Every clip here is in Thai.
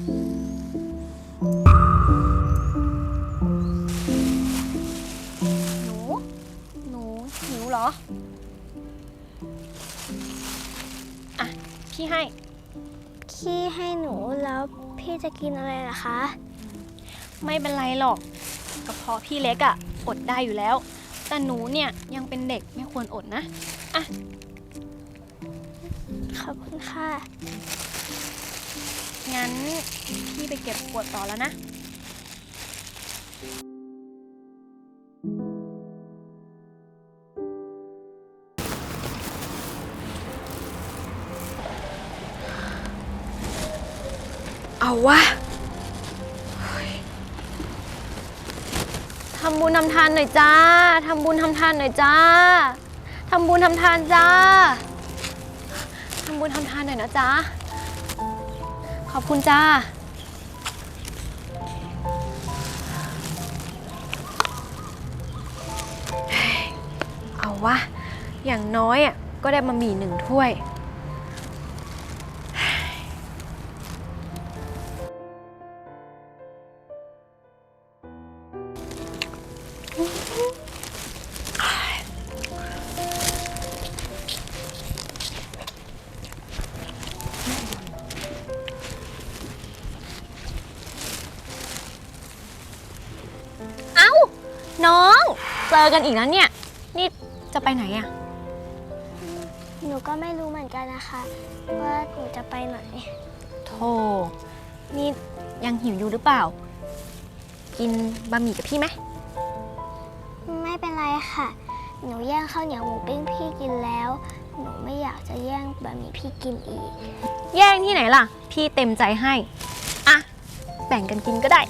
หนู หนูหิวเหรอ อะ พี่ให้ พี่ให้หนูแล้วพี่จะกินอะไรล่ะคะ ไม่เป็นไรหรอกกระเพาะพี่เล็กอะอดได้อยู่แล้ว แต่หนูเนี่ยยังเป็นเด็กไม่ควรอดนะ ขอบคุณค่ะ งั้นพี่ไปเก็บขวดต่อแล้วนะ เอาวะทำบุญทำทานหน่อยจ้า ทำบุญทำทานหน่อยจ้า ทำบุญทำทานจ้า ทำบุญทำทานหน่อยนะจ้า ขอบคุณจ้า เอาวะ อย่างน้อยอะก็ได้มาหมี่หนึ่งถ้วย น้อง เจอกันอีกแล้วเนี่ย นี่จะไปไหนอะหนูก็ไม่รู้เหมือนกันนะคะ ว่าหนูจะไปไหน โธ่นี่ยังหิวอยู่หรือเปล่า กินบะหมี่กับพี่ไหม ไม่เป็นไรค่ะ หนูแย่งข้าวเหนียวหมูปิ้งพี่กินแล้ว หนูไม่อยากจะแย่งบะหมี่พี่กินอีก แย่งที่ไหนล่ะ พี่เต็มใจให้ อะ แบ่งกันกินก็ได้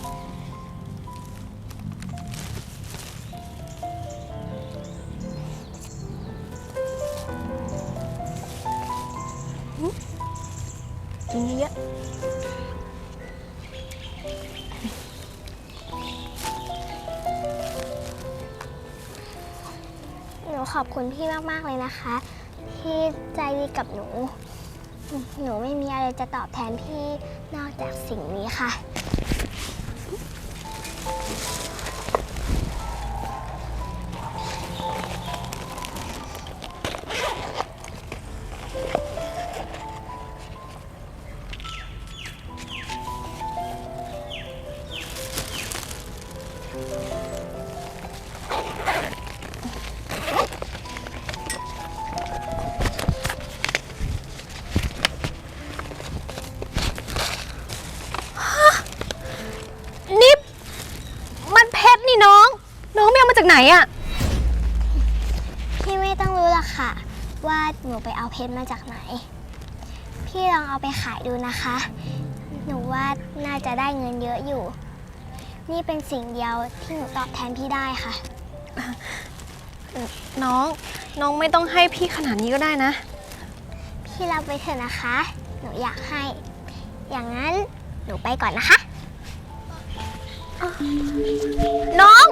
ขอบคุณพี่มากๆเลยนะคะ ที่ใจดีกับหนู หนูไม่มีอะไรจะตอบแทนพี่นอกจากสิ่งนี้ค่ะ จากไหนอะพี่ไม่ต้องรู้หรอกค่ะ ว่าหนูไปเอาเพชรมาจากไหน พี่ลองเอาไปขายดูนะคะ หนูว่าน่าจะได้เงินเยอะอยู่ นี่เป็นสิ่งเดียวที่หนูตอบแทนพี่ได้ค่ะ น้องน้องไม่ต้องให้พี่ขนาดนี้ก็ได้นะ พี่รับไปเถอะนะคะ หนูอยากให้ อย่างนั้นหนูไปก่อนนะคะ น้อง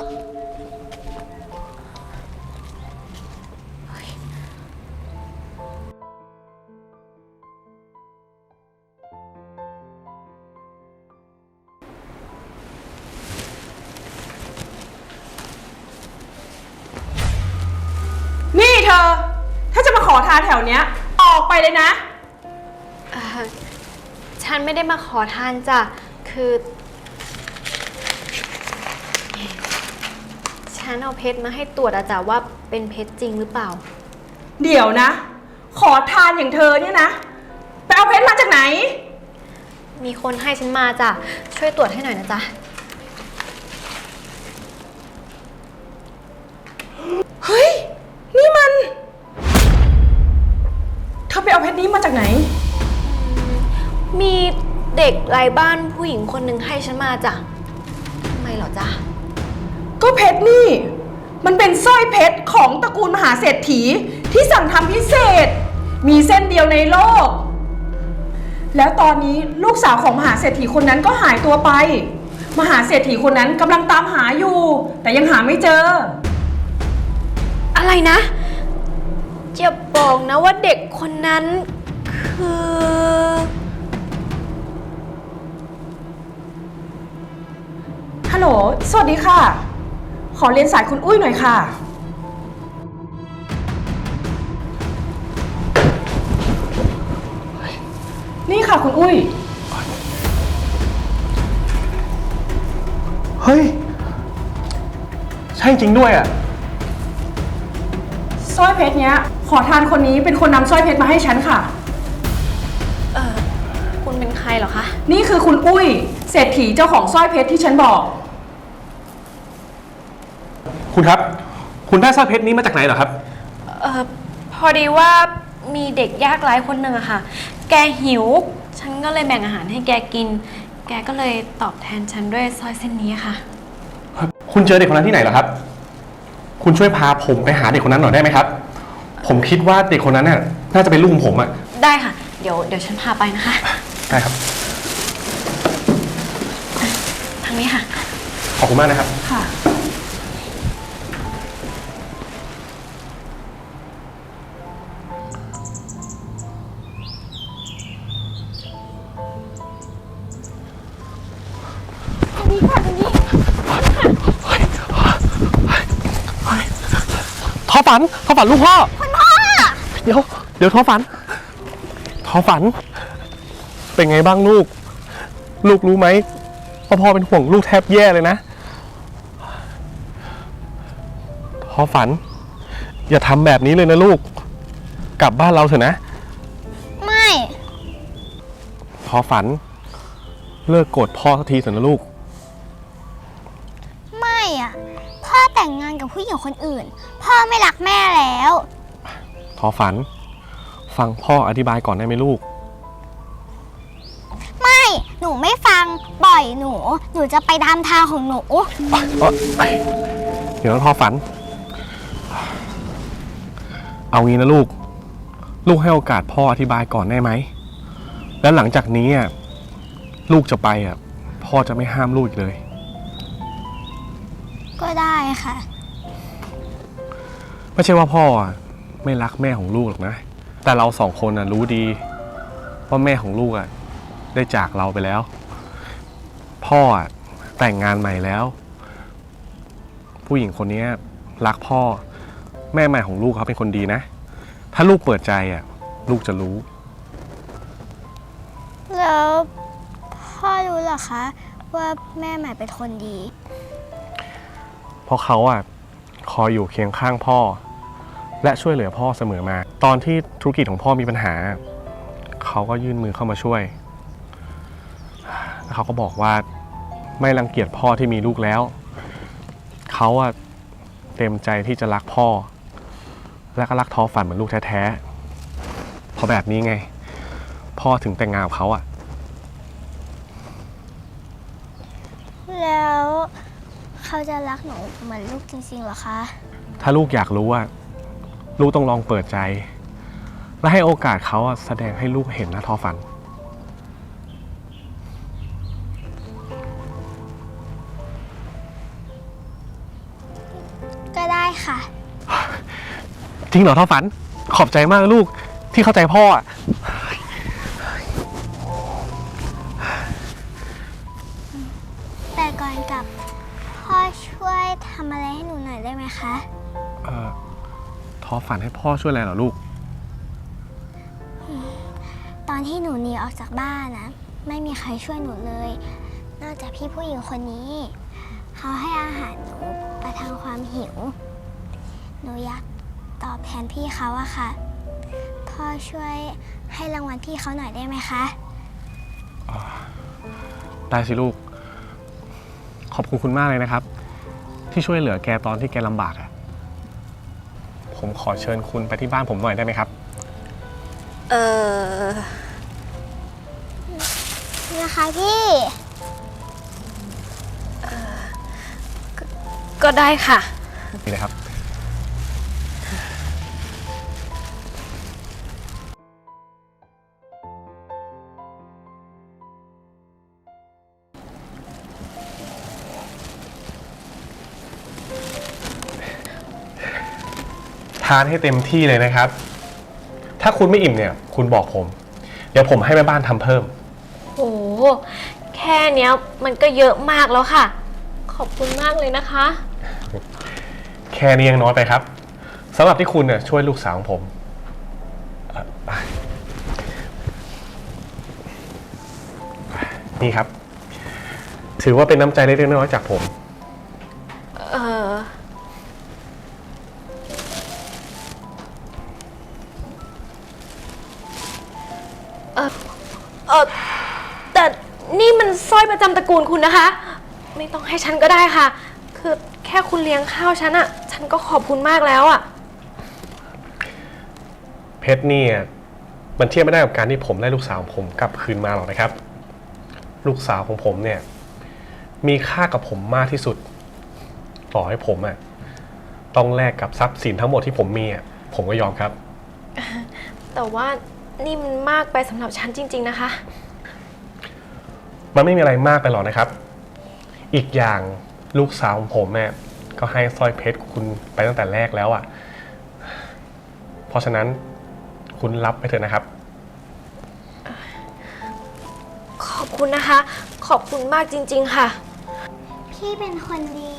เธอ ถ้าจะมาขอทานแถวเนี้ย ออกไปเลยนะ เอ่อฉันไม่ได้มาขอทานจ้ะ คือ ฉันเอาเพชรมาให้ตรวจอะจ้ะว่าเป็นเพชรจริงหรือเปล่า เดี๋ยวนะ ขอทานอย่างเธอเนี่ยนะ ไปเอาเพชรมาจากไหน มีคนให้ฉันมาจ้ะ ช่วยตรวจให้หน่อยนะจ๊ะ เด็กไร้บ้านผู้หญิงคนหนึ่งให้ฉันมาจ้ะทำไมเหรอจ๊ะ ก็เพชรนี่ มันเป็นสร้อยเพชรของตระกูลมหาเศรษฐีที่สั่งทำพิเศษ มีเส้นเดียวในโลก แล้วตอนนี้ลูกสาวของมหาเศรษฐีคนนั้นก็หายตัวไป มหาเศรษฐีคนนั้นกำลังตามหาอยู่ แต่ยังหาไม่เจอ อะไรนะจะบอกนะว่าเด็กคนนั้น ฮัลโหล สวัสดีค่ะ ขอเรียนสายคุณอุ้ยหน่อยค่ะ นี่ค่ะคุณอุ้ย เฮ้ย ใช่จริงด้วยอะ สร้อยเพชรเนี้ย ขอทานคนนี้เป็นคนนำสร้อยเพชรมาให้ฉันค่ะ เออคุณเป็นใครเหรอคะ นี่คือคุณอุ้ย เศรษฐีเจ้าของสร้อยเพชรที่ฉันบอก คุณครับ คุณได้สร้อยเพชรนี้มาจากไหนเหรอครับ เออพอดีว่ามีเด็กยากไร้คนหนึ่งอะค่ะ แกหิว ฉันก็เลยแบ่งอาหารให้แกกิน แกก็เลยตอบแทนฉันด้วยสร้อยเส้นนี้ค่ะ คุณเจอเด็กคนนั้นที่ไหนเหรอครับ คุณช่วยพาผมไปหาเด็กคนนั้นหน่อยได้ไหมครับ ผมคิดว่าเด็กคนนั้นน่ะน่าจะเป็นลูกของผมอะได้ค่ะ เดี๋ยวเดี๋ยวฉันพาไปนะคะ ได้ครับ ทางนี้ค่ะ ขอบคุณมากนะครับ ค่ะ ฝันท้อฝันลูกพ่อคุณพ่อเดี๋ยวเดี๋ยวท้อฝันท้อฝัน เป็นไงบ้างลูก ลูกรู้ไหมว่าพ่อเป็นห่วงลูกแทบแย่เลยนะท้อฝัน อย่าทำแบบนี้เลยนะลูก กลับบ้านเราเถอะนะไม่ท้อฝัน เลิกโกรธพ่อสักทีเถอะนะลูก แต่งงานกับผู้หญิงคนอื่น พ่อไม่รักแม่แล้วท้อฝัน ฟังพ่ออธิบายก่อนได้ไหมลูก ไม่หนูไม่ฟังปล่อยหนู หนูจะไปตามทางของหนูเอ้ยเดี๋ยวนะท้อฝัน เอางี้นะลูก ลูกให้โอกาสพ่ออธิบายก่อนได้ไหม แล้วหลังจากนี้อะลูกจะไปอะ พ่อจะไม่ห้ามลูกอีกเลย ก็ได้ค่ะ ไม่ใช่ว่าพ่ออะไม่รักแม่ของลูกหรอกนะ แต่เราสองคนอะรู้ดีว่าแม่ของลูกอะได้จากเราไปแล้ว พ่ออะแต่งงานใหม่แล้ว ผู้หญิงคนนี้รักพ่อ แม่ใหม่ของลูกเขาเป็นคนดีนะ ถ้าลูกเปิดใจอะลูกจะรู้ แล้วพ่อรู้เหรอคะ ว่าแม่ใหม่เป็นคนดี เพราะเขาอะคอยอยู่เคียงข้างพ่อ และช่วยเหลือพ่อเสมอมา ตอนที่ธุรกิจของพ่อมีปัญหา เขาก็ยื่นมือเข้ามาช่วยแล้วเขาก็บอกว่าไม่รังเกียจพ่อที่มีลูกแล้ว เขาอะเต็มใจที่จะรักพ่อ และก็รักท้อฝันเหมือนลูกแท้ๆเพราะแบบนี้ไง พ่อถึงแต่งงานกับเขาอะแล้วเขาจะรักหนูเหมือนลูกจริงๆเหรอคะ ถ้าลูกอยากรู้ว่า ลูกต้องลองเปิดใจ และให้โอกาสเขาอะแสดงให้ลูกเห็นนะทอฝัน ก็ได้ค่ะ จริงเหรอทอฝัน ขอบใจมากลูกที่เข้าใจพ่ออะ พ่อช่วยอะไรเหรอลูก ตอนที่หนูหนีออกจากบ้านนะ ไม่มีใครช่วยหนูเลย นอกจากพี่ผู้หญิงคนนี้ เขาให้อาหารหนูประทังความหิว หนูอยากตอบแทนพี่เขาอะค่ะ พ่อช่วยให้รางวัลพี่เขาหน่อยได้ไหมคะ ได้สิลูก ขอบคุณคุณมากเลยนะครับ ที่ช่วยเหลือแกตอนที่แกลำบากอะ ผมขอเชิญคุณไปที่บ้านผมหน่อยได้ไหมครับ เออนะคะพี่ก็ได้ค่ะ นี่นะครับ ทานให้เต็มที่เลยนะครับ ถ้าคุณไม่อิ่มเนี่ย คุณบอกผม เดี๋ยวผมให้แม่บ้านทำเพิ่มโหแค่เนี้ยมันก็เยอะมากแล้วค่ะ ขอบคุณมากเลยนะคะ แค่นี้ยังน้อยไปครับสำหรับที่คุณเนี่ยช่วยลูกสาวของผมเอ่อนี่ครับ ถือว่าเป็นน้ำใจเล็กๆน้อยๆจากผมำตระกูลคุณนะคะ ไม่ต้องให้ฉันก็ได้ค่ะ คือแค่คุณเลี้ยงข้าวฉันอะฉันก็ขอบคุณมากแล้วอะเพชรเนี่ยมันเทียบไม่ได้กับการที่ผมได้ลูกสาวของผมกลับคืนมาหรอกนะครับ ลูกสาวของผมเนี่ย มีค่ากับผมมากที่สุด ต่อให้ผมอะต้องแลกกับทรัพย์สินทั้งหมดที่ผมมีอะผมก็ยอมครับ แต่ว่านี่มันมากไปสำหรับฉันจริง ๆ นะคะ มันไม่มีอะไรมากไปหรอกนะครับ อีกอย่างลูกสาวของผมเนี่ยก็ให้สร้อยเพชรคุณไปตั้งแต่แรกแล้วอะ่ะ เพราะฉะนั้นคุณรับไปเถอะนะครับ ขอบคุณนะคะ ขอบคุณมากจริง ๆ ค่ะ พี่เป็นคนดี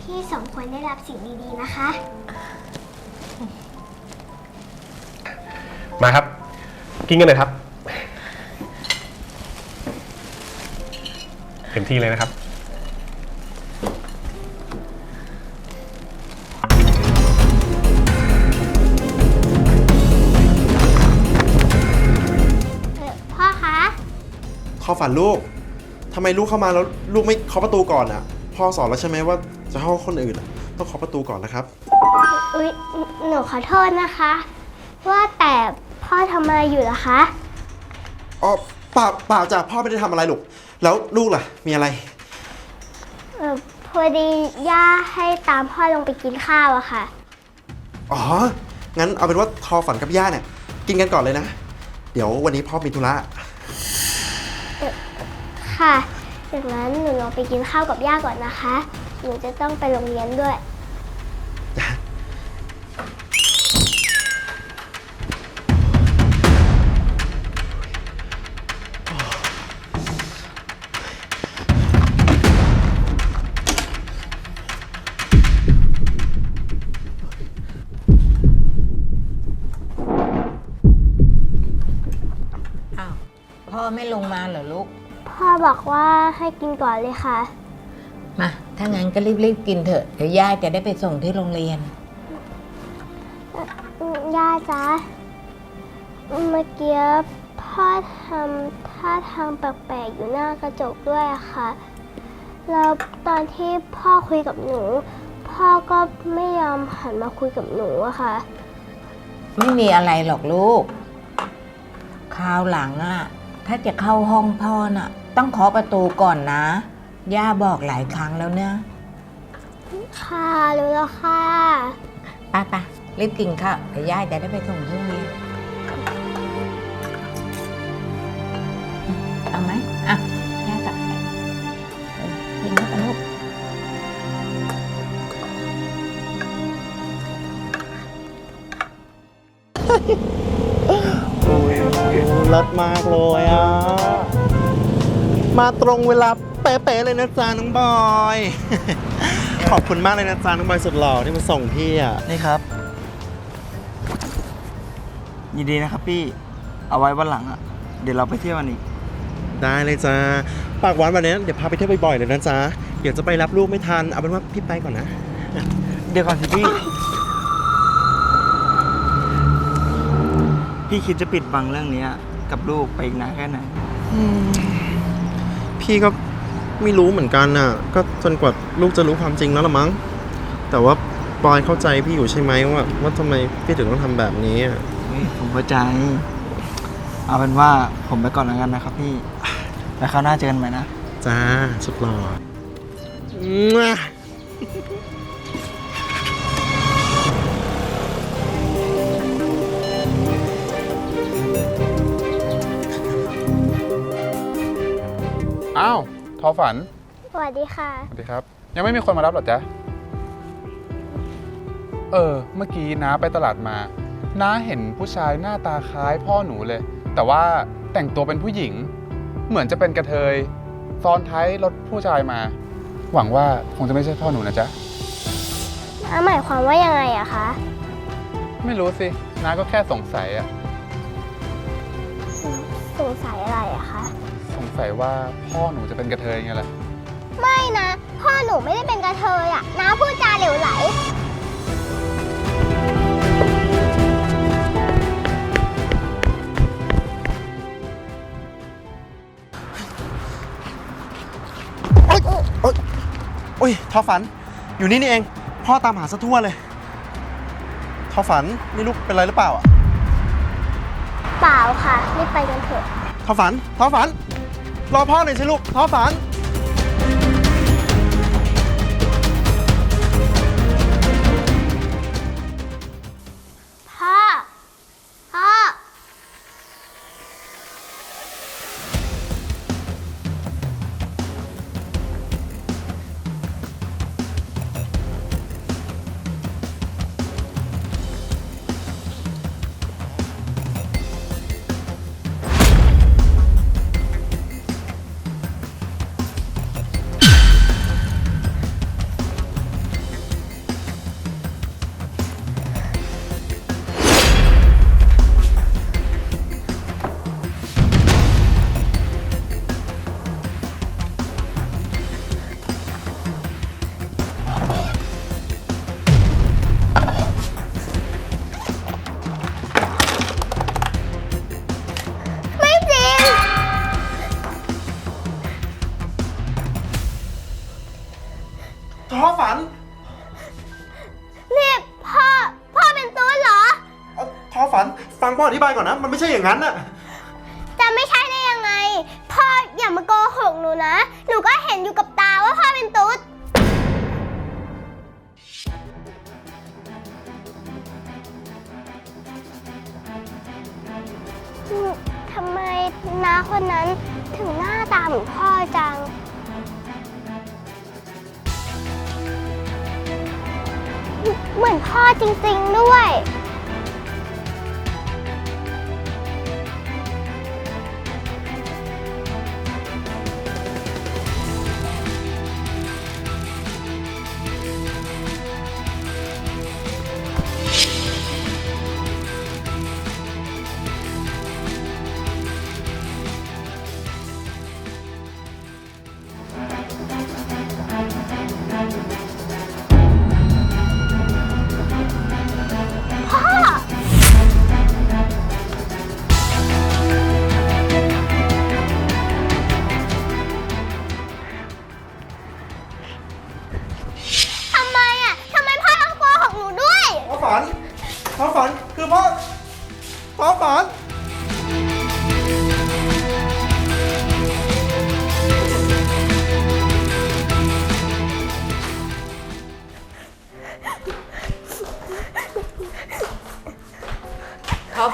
พี่สมควรได้รับสิ่งดีๆนะคะ มาครับ กินกันเลยครับ ต็มที่เลยนะครับ เออพ่อคะ เข้าฝันลูกทำไมลูกเข้ามาแล้วลูกไม่เคาะประตูก่อนอะ พ่อสอนแล้วใช่ไหมว่าจะเข้าคนอื่นอะต้องเคาะประตูก่อนนะครับ อุ๊ย หนูขอโทษนะคะ ว่าแต่พ่อทำอะไรอยู่ล่ะคะ อ๋อเปล่าเปล่าจ้ะพ่อไม่ได้ทำอะไรลูก แล้วลูกล่ะ มีอะไร เออพอดีย่าให้ตามพ่อลงไปกินข้าวอะค่ะ อ๋อ งั้นเอาเป็นว่าทอฝันกับย่าเนี่ย กินกันก่อนเลยนะ เดี๋ยววันนี้พ่อมีธุระ ค่ะจากนั้นหนูลงไปกินข้าวกับย่าก่อนนะคะ หนูจะต้องไปโรงเรียนด้วย ว่าให้กินก่อนเลยค่ะ มา ถ้างั้นก็รีบๆกินเถอะ เดี๋ยวย่าจะได้ไปส่งที่โรงเรียน ย่าจ๊ะเมื่อกี้พ่อทำท่าทางแปลกๆอยู่หน้ากระจกด้วยอะค่ะ แล้วตอนที่พ่อคุยกับหนู พ่อก็ไม่ยอมหันมาคุยกับหนูอะค่ะ ไม่มีอะไรหรอกลูก คราวหลังอะถ้าจะเข้าห้องพ่อน่ะ ต้องเคาะประตูก่อนนะ ย่าบอกหลายครั้งแล้วเนี่ยค่ะรู้แล้วค่ะไปไปรีบกินข้าวเดี๋ยวย่าจะได้ไปส่งที่โรงเรียนเอาไหมอะย่าตักให้เออกินเข้าไปลูกรถมากเลยอะ มาตรงเวลาเป๊ะๆเลยนะจ๊ะน้องบอย ขอบคุณมากเลยนะจ๊ะน้องบอยสุดหล่อที่มาส่งพี่อะ นี่ครับ ยินดีนะครับพี่ เอาไว้วันหลังอะ เดี๋ยวเราไปเที่ยวกันอีก ได้เลยจ้าปากหวานวันนี้เดี๋ยวพาไปเที่ยวบ่อยๆเลยนะจ๊ะเดี๋ยวจะไปรับลูกไม่ทัน เอาเป็นว่าพี่ไปก่อนนะ เดี๋ยวก่อนสิพี่ พี่คิดจะปิดบังเรื่องเนี้ย กับลูกไปอีกนานแค่ไหน พี่ก็ไม่รู้เหมือนกันน่ะ ก็จนกว่าลูกจะรู้ความจริงแล้วละมั้ง แต่ว่าปอยเข้าใจพี่อยู่ใช่ไหมว่าว่าทำไมพี่ถึงต้องทำแบบนี้อะเฮ้ยผมเข้าใจ เอาเป็นว่าผมไปก่อนแล้วกันนะครับพี่ แล้วคราวหน้าเจอกันใหม่นะ จ้าสุดหล่อ อ้าวทอฝัน สวัสดีค่ะ สวัสดีครับ ยังไม่มีคนมารับเหรอจ๊ะ เออ เมื่อกี้น้าไปตลาดมา น้าเห็นผู้ชายหน้าตาคล้ายพ่อหนูเลย แต่ว่าแต่งตัวเป็นผู้หญิง เหมือนจะเป็นกระเทย ซ้อนท้ายรถผู้ชายมา หวังว่าคงจะไม่ใช่พ่อหนูนะจ๊ะ น้าหมายความว่ายังไงอะคะ ไม่รู้สิ น้าก็แค่สงสัยอะ สงสัยอะไรอะคะ สงสัยว่าพ่อหนูจะเป็นกระเทยไงล่ะ ไม่นะ พ่อหนูไม่ได้เป็นกระเทยอะน้าพูดจาเหลวไหล โอ๊ยโอ๊ยโอ๊ยทอฝัน อยู่นี่นี่เอง พ่อตามหาซะทั่วเลย ทอฝัน นี่ลูกเป็นไรหรือเปล่าอะ เปล่าค่ะรีบไปกันเถอะ ทอฝัน ทอฝัน รอพ่อหน่อยสิลูกทอฝัน ฟังพ่ออธิบายก่อนนะ มันไม่ใช่อย่างนั้นน่ะจะไม่ใช่ได้ยังไง พ่ออย่ามาโกหกหนูนะ หนูก็เห็นอยู่กับตาว่าพ่อเป็นตุ๊ด ทำไมน้าคนนั้นถึงหน้าตาเหมือนพ่อจัง เหมือนพ่อจริงๆด้วย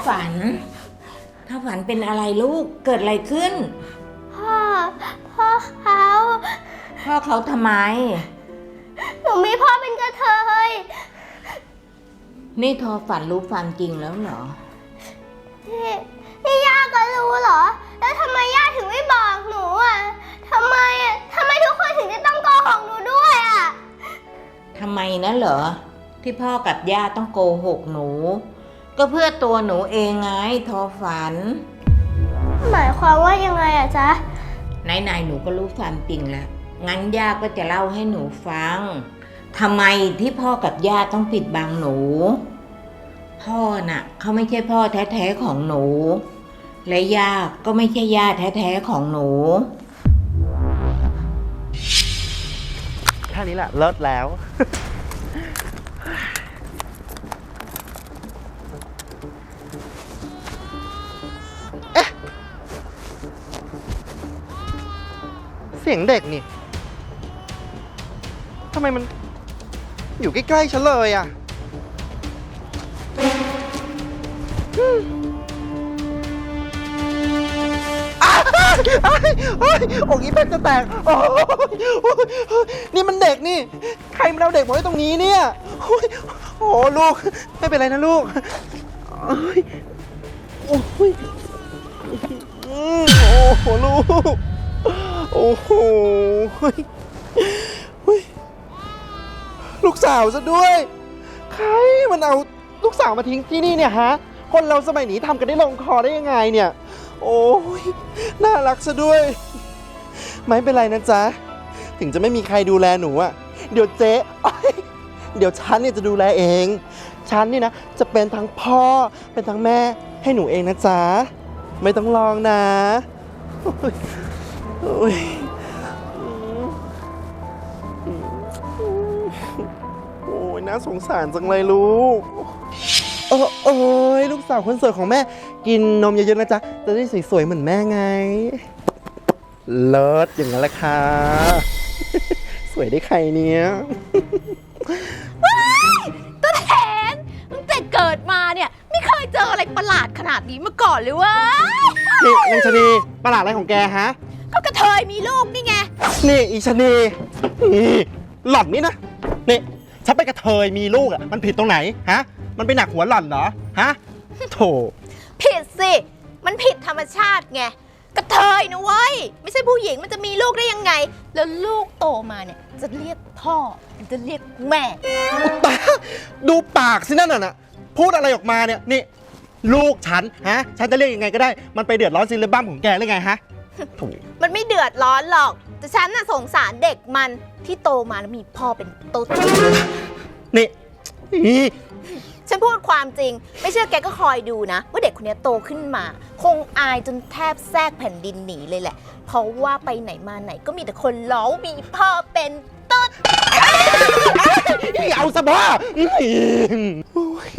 ฝันท้อฝันเป็นอะไรลูก เกิดอะไรขึ้น พ่อ พ่อเขาพ่อเขาทำไม หนูมีพ่อเป็นกระเทยนี่ทอฝันรู้ความจริงแล้วเหรอ นี่นี่ย่าก็รู้เหรอ แล้วทำไมย่าถึงไม่บอกหนูอะทำไมอะทำไมทุกคนถึงจะต้องโกหกหนูด้วยอะ ทำไมนะเหรอ ที่พ่อกับย่าต้องโกหกหนู ก็เพื่อตัวหนูเองไงทอฝัน หมายความว่ายังไงอะจ๊ะ ไหนๆหนูก็รู้ความจริงแล้ว งั้นย่าก็จะเล่าให้หนูฟังทำไมที่พ่อกับย่าต้องปิดบังหนู พ่อน่ะเขาไม่ใช่พ่อแท้ๆของหนู และย่าก็ไม่ใช่ย่าแท้ๆของหนู แค่นี้แหละเลิศแล้ว เสียงเด็กนี่ทำไมมันอยู่ใกล้ๆฉันเลยอะอืมอ้าวอ้าวเฮ้ยอกอีเป็ดจะแตกโอ้นี่มันเด็กนี่ ใครมันเอาเด็กมาไว้ตรงนี้เนี่ย โอ้โอ้ลูก ไม่เป็นไรนะลูกโอ้ยโอ้โหลูก โอ้โหลูกสาวซะด้วย ใครมันเอาลูกสาวมาทิ้งที่นี่เนี่ยฮะ คนเราสมัยนี้ทำกันได้ลงคอได้ยังไงเนี่ย โอ้ยน่ารักซะด้วย ไม่เป็นไรนะจ๊ะ ถึงจะไม่มีใครดูแลหนูอะเดี๋ยวเจ๊เดี๋ยวฉันเนี่ยจะดูแลเอง ฉันนี่นะ จะเป็นทั้งพ่อ เป็นทั้งแม่ให้หนูเองนะจ๊ะ ไม่ต้องลองนะ อ้ยโอ้ยโอ้ยน่าสงสารจังเลยลูก โอ้โอ้ยลูกสาวคนสวยของแม่ กินนมเยอะๆนะจ๊ะ จะได้สวยๆเหมือนแม่ไง เลิศอย่างนั้นแหละค่ะ สวยได้ใครเนี่ยตัวแทนตั้งแต่เกิดมาเนี่ย ไม่เคยเจออะไรประหลาดขนาดนี้มาก่อนเลยเว้ยนี่นางชะนีประหลาดอะไรของแกฮะ ก็กระเทยมีลูกนี่ไง นี่อีชะนีนี่หล่อนนี่นะ นี่ฉันไปนกระเทยมีลูกอะ มันผิดตรงไหนฮะ มันไปหนักหัวหล่อนเหรอฮะโถ ผิดสิ มันผิดธรรมชาติไง กระเทยนะเว้ย ไม่ใช่ผู้หญิงมันจะมีลูกได้ยังไง แล้วลูกโตมาเนี่ย จะเรียกพ่อหรือจะเรียกแม่อุตตาดูปากสินั่นน่ะนะพูดอะไรออกมาเนี่ยนี่ ลูกฉันฮะ ฉันจะเรียกยังไงก็ได้ มันไปเดือดร้อนซิลเลบัมของแกหรือไงฮะ โถมันไม่เดือดร้อนหรอก แต่ฉันน่ะสงสารเด็กมันที่โตมาแล้วมีพ่อเป็นตุ๊ด นี่อีฉันพูดความจริง ไม่เชื่อแกก็คอยดูนะ ว่าเด็กคนนี้โตขึ้นมา คงอายจนแทบแทรกแผ่นดินหนีเลยแหละ เพราะว่าไปไหนมาไหนก็มีแต่คนล้อว่ามีพ่อเป็นตุ๊ดนี่เอาซะบ้าอื้อโอ้ย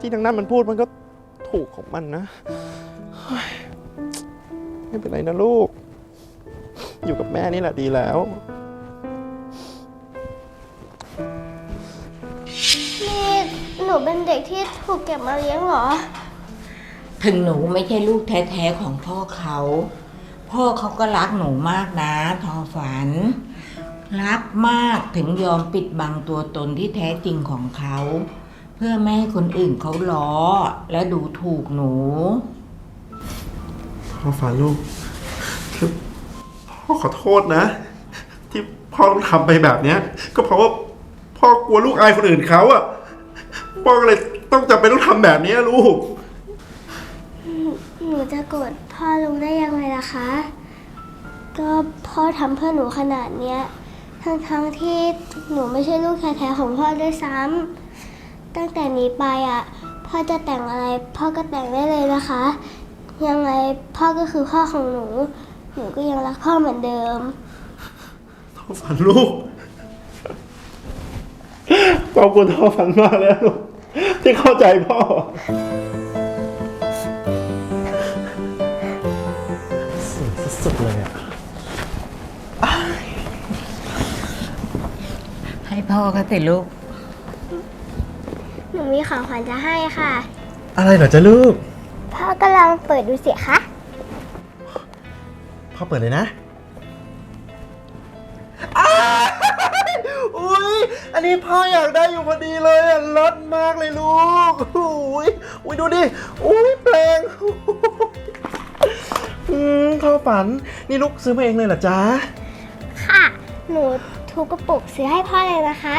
ที่ทางนั้นมันพูดมันก็ถูกของมันนะเฮ้ย ไม่เป็นไรนะลูก อยู่กับแม่นี่แหละดีแล้ว นี่หนูเป็นเด็กที่ถูกเก็บมาเลี้ยงเหรอ ถึงหนูไม่ใช่ลูกแท้ๆของพ่อเขา พ่อเขาก็รักหนูมากนะทอฝัน รักมากถึงยอมปิดบังตัวตนที่แท้จริงของเขา เพื่อไม่ให้คนอื่นเขาล้อและดูถูกหนู พ่อฝันลูกคือพ่อขอโทษนะ ที่พ่อต้องทำไปแบบเนี้ย ก็เพราะว่าพ่อกลัวลูกอายคนอื่นเขาอะพ่อก็เลยต้องจำเป็นต้องทำแบบเนี้ยลูก หนูจะโกรธพ่อลุงได้ยังไงล่ะคะ ก็พ่อทำเพื่อหนูขนาดเนี้ย ทั้งๆที่หนูไม่ใช่ลูกแท้ๆของพ่อด้วยซ้ำตั้งแต่นี้ไปอะ พ่อจะแต่งอะไร พ่อก็แต่งได้เลยนะคะ ยังไงพ่อก็คือพ่อของหนู หนูก็ยังรักพ่อเหมือนเดิมพ่อฝันลูกขอบคุณพ่อฝันมากแล้วลูกที่เข้าใจพ่อสวยสุดๆเลยอะ ให้พ่อเขาสิลูก หนูมีของขวัญจะให้ค่ะ อะไรเหรอจ๊ะลูก พ่อก็ลองเปิดดูสิคะพ่อเปิดเลยนะอ้ายอุ้ย อันนี้พ่ออยากได้อยู่พอดีเลยอะรสมากเลยลูก อุ้ย อุ้ยดูดิ อุ้ยแปลงอืมพ่อฝัน นี่ลูกซื้อมาเองเลยเหรอจ๊ะ ค่ะ หนูทุกกระปุกซื้อให้พ่อเลยนะคะ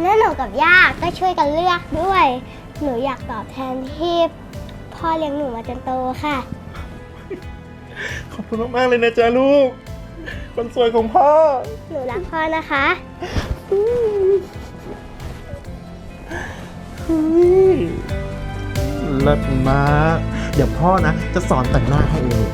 แล้วหนูกับย่าก็ช่วยกันเลือกด้วย หนูอยากตอบแทนที่ พ่อเลี้ยงหนูมาจนโตค่ะ ขอบคุณมากๆเลยนะจ๊ะลูก คนสวยของพ่อ หนูรักพ่อนะคะเลิศมาก เดี๋ยวพ่อนะ จะสอนแต่งหน้าให้เอง